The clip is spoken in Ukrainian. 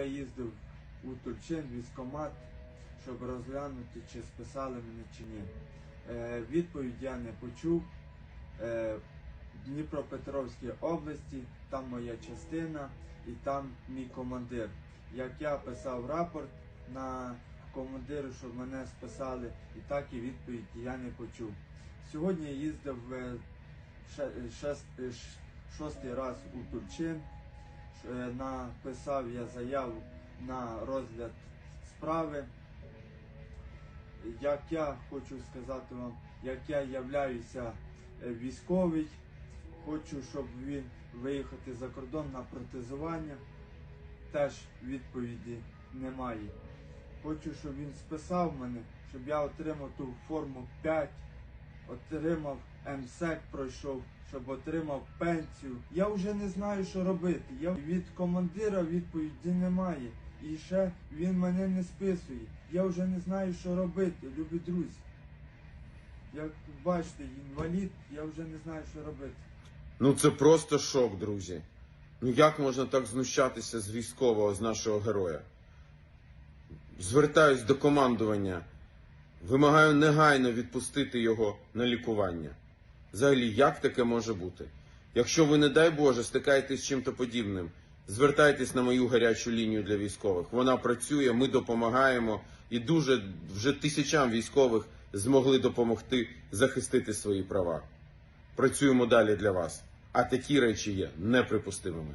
Я їздив у Турчин, військкомат, щоб розглянути, чи списали мене чи ні. Е, відповідь я не почув. Е, Дніпропетровській області, там моя частина і там мій командир. Як я писав рапорт на командиру, щоб мене списали, і так і відповідь я не почув. Сьогодні я їздив е, е, шостий раз у Турчин. Е, Написав я заяву на розгляд справи. Як я хочу сказати вам, як я являюся е, військовий, хочу, щоб він виїхати за кордон на протезування. Теж відповіді немає. Хочу, щоб він списав мене, щоб я отримав ту форму 5, отримав МСЕК пройшов, щоб отримав пенсію. Я вже не знаю, що робити. Я від командира відповіді немає. І ще він мене не списує. Я вже не знаю, що робити, любі друзі. Як бачите, інвалід, я вже не знаю, що робити. Ну це просто шок, друзі. Ну як можна так знущатися з військового, з нашого героя? Звертаюсь до командування. Вимагаю негайно відпустити його на лікування. Взагалі, як таке може бути? Якщо ви, не дай Боже, стикаєтесь з чим-то подібним, звертайтесь на мою гарячу лінію для військових. Вона працює, ми допомагаємо і дуже вже тисячам військових змогли допомогти захистити свої права. Працюємо далі для вас. А такі речі є неприпустимими.